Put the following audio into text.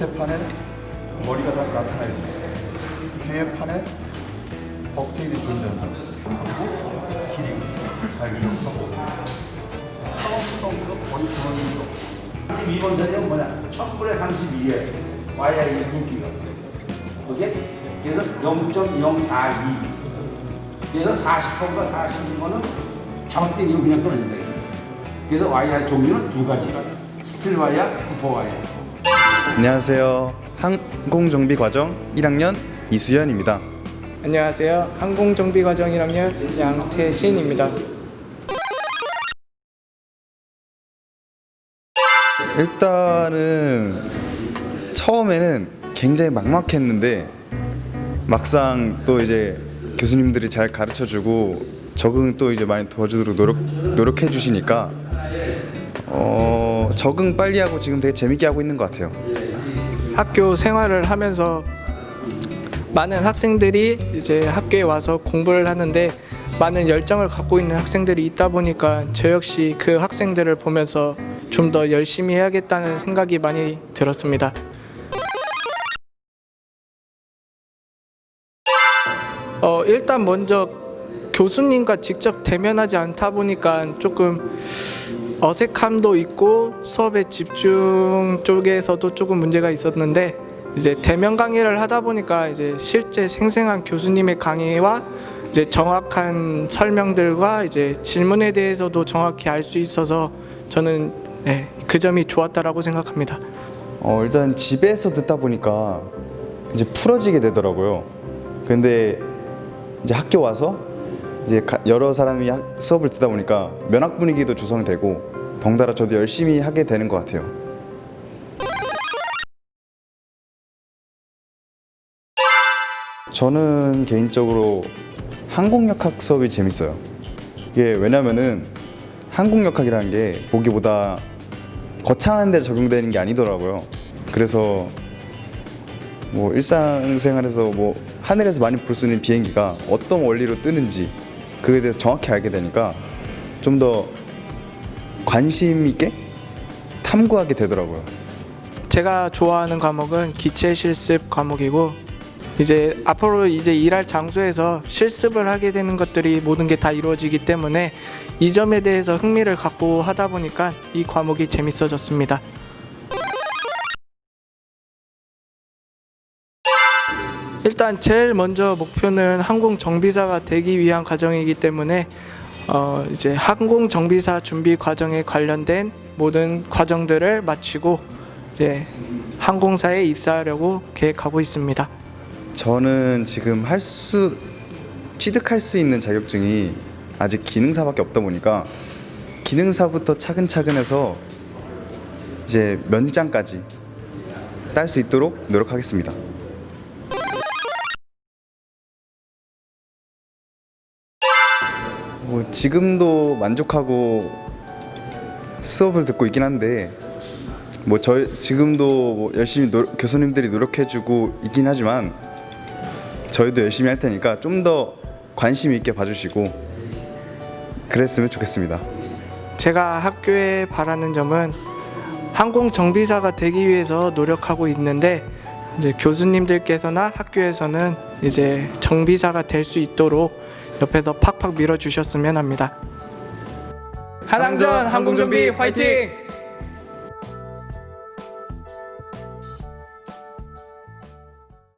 밑에 판에 머리가 다 나타나 있고 뒤에 판에 벅테일이 존재한다. 그리고. 길이 자유롭고. 상업성으로 거의 그런 없고 32번 선생은 뭐냐? 1932에 와야 이 인기가. 그게? 그래서 0.042 그래서 40번과 42번은 잘못된 이유 그냥 끊어진다. 그래서 와야 종류는 두 가지. 스틸 와야 구포 와야 안녕하세요. 항공정비 과정 1학년 이수연입니다. 안녕하세요. 항공정비 과정 1학년 양태신입니다. 일단은 처음에는 굉장히 막막했는데 막상 또 이제 교수님들이 잘 가르쳐 주고 적응 또 이제 많이 도와주도록 노력 노력해 주시니까 어, 적응 빨리 하고 지금 되게 재밌게 하고 있는 것 같아요. 학교 생활을 하면서 많은 학생들이 이제 학교에 와서 공부를 하는데 많은 열정을 갖고 있는 학생들이 있다 보니까 저 역시 그 학생들을 보면서 좀 더 열심히 해야겠다는 생각이 많이 들었습니다. 어, 일단 먼저 교수님과 직접 대면하지 않다 보니까 조금 어색함도 있고 수업의 집중 쪽에서도 조금 문제가 있었는데 이제 대면 강의를 하다 보니까 이제 실제 생생한 교수님의 강의와 이제 정확한 설명들과 이제 질문에 대해서도 정확히 알 수 있어서 저는 네, 그 점이 좋았다라고 생각합니다. 어, 일단 집에서 듣다 보니까 이제 풀어지게 되더라고요. 근데 이제 학교 와서 이제 가- 여러 사람이 학- 수업을 듣다 보니까 면학 분위기도 조성되고 덩달아 저도 열심히 하게 되는 것 같아요. 저는 개인적으로 항공역학 수업이 재밌어요. 이게 왜냐면은 항공역학이라는 게 보기보다 거창한 데 적용되는 게 아니더라고요. 그래서 뭐 일상생활에서 뭐 하늘에서 많이 볼 수 있는 비행기가 어떤 원리로 뜨는지 그에 대해서 정확히 알게 되니까 좀더 관심 있게 탐구하게 되더라고요. 제가 좋아하는 과목은 기체 실습 과목이고 이제 앞으로 이제 일할 장소에서 실습을 하게 되는 것들이 모든 게 다 이루어지기 때문에 이 점에 대해서 흥미를 갖고 하다 보니까 이 과목이 재밌어졌습니다. 일단 제일 먼저 목표는 항공 정비사가 되기 위한 과정이기 때문에 어 이제 항공 정비사 준비 과정에 관련된 모든 과정들을 마치고 이제 항공사에 입사하려고 계획하고 있습니다. 저는 지금 할 수 취득할 수 있는 자격증이 아직 기능사밖에 없다 보니까 기능사부터 차근차근 해서 이제 면장까지 딸 수 있도록 노력하겠습니다. 뭐 지금도 만족하고 수업을 듣고 있긴 한데 뭐 저 지금도 뭐 열심히 노, 교수님들이 노력해주고 있긴 하지만 저희도 열심히 할 테니까 좀 더 관심 있게 봐주시고 그랬으면 좋겠습니다. 제가 학교에 바라는 점은 항공 정비사가 되기 위해서 노력하고 있는데 이제 교수님들께서나 학교에서는 이제 정비사가 될 수 있도록 옆에서 팍팍 밀어 주셨으면 합니다. 한항전 항공정비 화이팅!